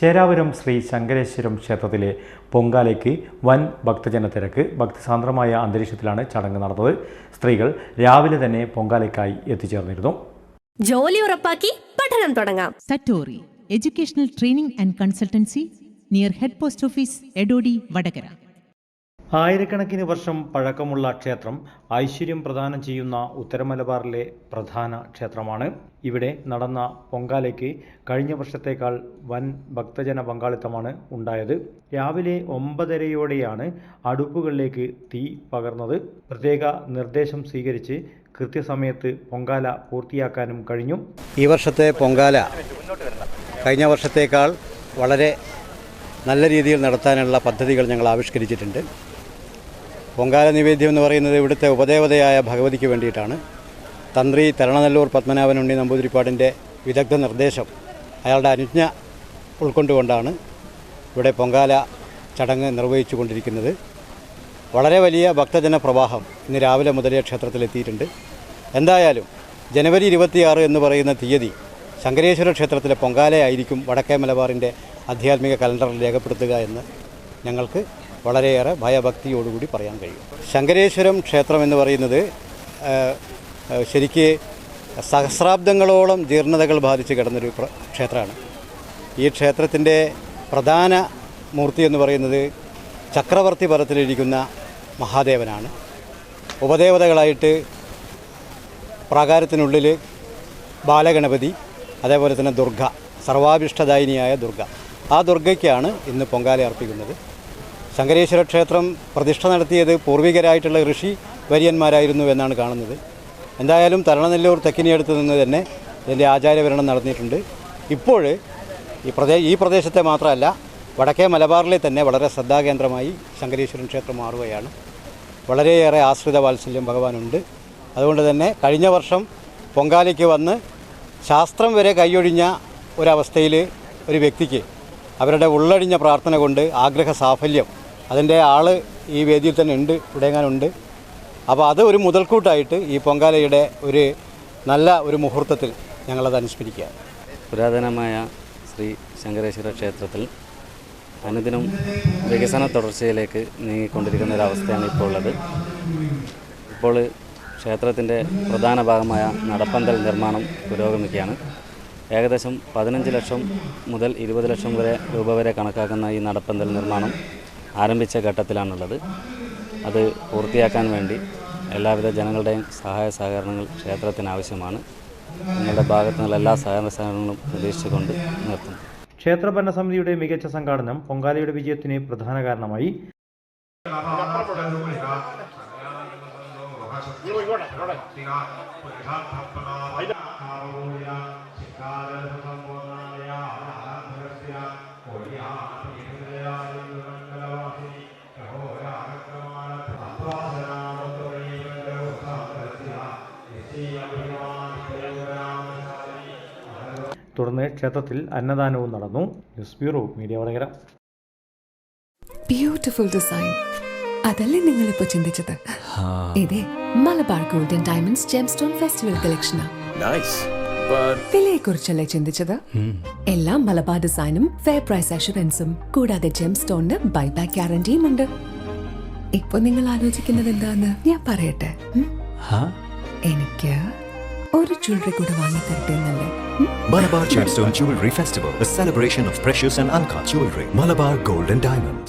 ചേരാപുരം ശ്രീ ശങ്കരേശ്വരം ക്ഷേത്രത്തിലെ പൊങ്കാലയ്ക്ക് വൻ ഭക്തജന തിരക്ക് ഭക്തിസാന്ദ്രമായ അന്തരീക്ഷത്തിലാണ് ചടങ്ങ് നടന്നത്. സ്ത്രീകൾ രാവിലെ തന്നെ പൊങ്കാലയ്ക്കായി എത്തിച്ചേർന്നിരുന്നു. ജോലി ഉറപ്പാക്കി പഠനം തുടങ്ങാം. Satori educational training and consultancy near head post office Edodi Vadagara. ആയിരക്കണക്കിന് വർഷം പഴക്കമുള്ള ക്ഷേത്രം ഐശ്വര്യം പ്രദാനം ചെയ്യുന്ന ഉത്തരമലബാറിലെ പ്രധാന ക്ഷേത്രമാണ്. ഇവിടെ നടന്ന പൊങ്കാലയ്ക്ക് കഴിഞ്ഞ വർഷത്തേക്കാൾ വൻ ഭക്തജന പങ്കാളിത്തമാണ് ഉണ്ടായത്. രാവിലെ ഒമ്പതരയോടെയാണ് അടുപ്പുകളിലേക്ക് തീ പകർന്നത്. പ്രത്യേക നിർദ്ദേശം സ്വീകരിച്ച് കൃത്യസമയത്ത് പൊങ്കാല പൂർത്തിയാക്കാനും കഴിഞ്ഞു. ഈ വർഷത്തെ പൊങ്കാല കഴിഞ്ഞ വർഷത്തേക്കാൾ വളരെ നല്ല രീതിയിൽ നടത്താനുള്ള പദ്ധതികൾ ഞങ്ങൾ ആവിഷ്കരിച്ചിട്ടുണ്ട്. പൊങ്കാല നിവേദ്യം എന്ന് പറയുന്നത് ഇവിടുത്തെ ഉപദേവതയായ ഭഗവതിക്ക് വേണ്ടിയിട്ടാണ്. തന്ത്രി തരണനല്ലൂർ പത്മനാഭൻ ഉണ്ണി നമ്പൂതിരിപ്പാടിന്റെ വിദഗ്ധ നിർദ്ദേശം അയാളുടെ അനുജ്ഞ ഉൾക്കൊണ്ടുകൊണ്ടാണ് ഇവിടെ പൊങ്കാല ചടങ്ങ് നിർവഹിച്ചു കൊണ്ടിരിക്കുന്നത് വളരെ വലിയ ഭക്തജന പ്രവാഹം ഇന്ന് രാവിലെ മുതലേ ക്ഷേത്രത്തിലെത്തിയിട്ടുണ്ട്. എന്തായാലും ജനുവരി ഇരുപത്തിയാറ് എന്ന് പറയുന്ന തീയതി ശങ്കരേശ്വര ക്ഷേത്രത്തിലെ പൊങ്കാലയായിരിക്കും വടക്കേ മലബാറിന്റെ ആധ്യാത്മിക കലണ്ടറിൽ രേഖപ്പെടുത്തുക എന്ന് ഞങ്ങൾക്ക് വളരെയേറെ ഭയഭക്തിയോടുകൂടി പറയാൻ കഴിയും. ശങ്കരേശ്വരം ക്ഷേത്രം എന്ന് പറയുന്നത് ശരിക്ക് സഹസ്രാബ്ദങ്ങളോളം ജീർണതകൾ ബാധിച്ച് കിടന്നൊരു ക്ഷേത്രമാണ്. ഈ ക്ഷേത്രത്തിന്റെ പ്രധാന മൂർത്തി എന്ന് പറയുന്നത് ചക്രവർത്തി പരത്തിലിരിക്കുന്ന മഹാദേവനാണ്. ഉപദേവതകളായിട്ട് പ്രാകാരത്തിനുള്ളിൽ ബാലഗണപതി അതേപോലെ തന്നെ ദുർഗ സർവാഭിഷ്ടദായിനിയായ ദുർഗ. ആ ദുർഗയ്ക്കാണ് ഇന്ന് പൊങ്കാല അർപ്പിക്കുന്നത്. ശങ്കരേശ്വര ക്ഷേത്രം പ്രതിഷ്ഠ നടത്തിയത് പൂർവികരായിട്ടുള്ള ഋഷി വര്യന്മാരായിരുന്നു എന്നാണ് കാണുന്നത്. എന്തായാലും തരണനെല്ലൂർ തെക്കിനിയടുത്ത് നിന്ന് തന്നെ ഇതിന്റെ ആചാര്യവരണം നടന്നിട്ടുണ്ട്. ഇപ്പോൾ ഈ പ്രദേ ഈ പ്രദേശത്തെ മാത്രമല്ല വടക്കേ മലബാറിലെ തന്നെ വളരെ ശ്രദ്ധാകേന്ദ്രമായി ശങ്കരേശ്വരൻ ക്ഷേത്രം മാറുകയാണ്. വളരെയേറെ ആശ്രിത വാത്സല്യം ഭഗവാനുണ്ട്. അതുകൊണ്ട് തന്നെ കഴിഞ്ഞ വർഷം പൊങ്കാലയ്ക്ക് വന്ന് ശാസ്ത്രം വരെ കൈയൊഴിഞ്ഞ ഒരവസ്ഥയിൽ ഒരു വ്യക്തിക്ക് അവരുടെ ഉള്ളടിഞ്ഞ പ്രാർത്ഥന കൊണ്ട് ആഗ്രഹ സാഫല്യം അതിന്റെ ആൾ ഈ വേദിയിൽ തന്നെ ഉണ്ട് ഇവിടെങ്ങാനുണ്ട് അപ്പോൾ അത് ഒരു മുതൽക്കൂട്ടായിട്ട് ഈ പൊങ്കാലയുടെ ഒരു നല്ല ഒരു മുഹൂർത്തത്തിൽ ഞങ്ങളത് അനുസ്മരിക്കുക. പുരാതനമായ ശ്രീ ശങ്കരേശ്വര ക്ഷേത്രത്തിൽ അനുദിനം വികസന തുടർച്ചയിലേക്ക് നീങ്ങിക്കൊണ്ടിരിക്കുന്ന ഒരവസ്ഥയാണ് ഇപ്പോൾ ഉള്ളത്. ഇപ്പോൾ ക്ഷേത്രത്തിന്റെ പ്രധാന ഭാഗമായ നടപ്പന്തൽ നിർമ്മാണം പുരോഗമിക്കുകയാണ്. ഏകദേശം പതിനഞ്ച് ലക്ഷം മുതൽ ഇരുപത് ലക്ഷം വരെ രൂപ വരെ കണക്കാക്കുന്ന ഈ നടപ്പന്തൽ നിർമ്മാണം ആരംഭിച്ച ഘട്ടത്തിലാണുള്ളത്. അത് പൂർത്തിയാക്കാൻ വേണ്ടി എല്ലാവിധ ജനങ്ങളുടെയും സഹായ സഹകരണങ്ങൾ ക്ഷേത്രത്തിന് ആവശ്യമാണ് നിങ്ങളുടെ ഭാഗത്തു നിന്നുള്ള എല്ലാ സഹകരണ സഹകരണങ്ങളും പ്രതീക്ഷിച്ചുകൊണ്ട് നിർത്തുന്നു. ക്ഷേത്ര ഭരണസമിതിയുടെ മികച്ച സംഘാടനം പൊങ്കാലയുടെ വിജയത്തിന് പ്രധാന കാരണമായി. തുടർന്ന് ക്ഷേത്രത്തിൽ അന്നദാനവും നടന്നു. News bureau media Vadakara. Beautiful design അതല്ലേ നിങ്ങൾ ഇപ്പൊ ചിന്തിച്ചത് ഇതേ Malabar golden diamonds gemstone festival കളക്ഷനാ വിലയെക്കുറിച്ചല്ലേ But വിലയെ കുറിച്ചല്ലേ ചിന്തിച്ചത് എല്ലാ മലബാർ ഡിസൈനും ഫെയർ പ്രൈസ് അഷുറൻസും കൂടാതെ ജെം സ്റ്റോണിന് ബൈബാക്ക് ഗ്യാരണ്ടിയും ഉണ്ട്. ഇപ്പൊ നിങ്ങൾ ആലോചിക്കുന്നത് എന്താന്ന്? ഞാൻ പറയട്ടെ? എനിക്ക് ഒരു ജ്വല്ലറി കൂടെ വാങ്ങി തരട്ടെ എന്നല്ലേ? Malabar Gemstone Jewelry Festival, a celebration of precious and uncut jewelry. Malabar Gold and Diamonds.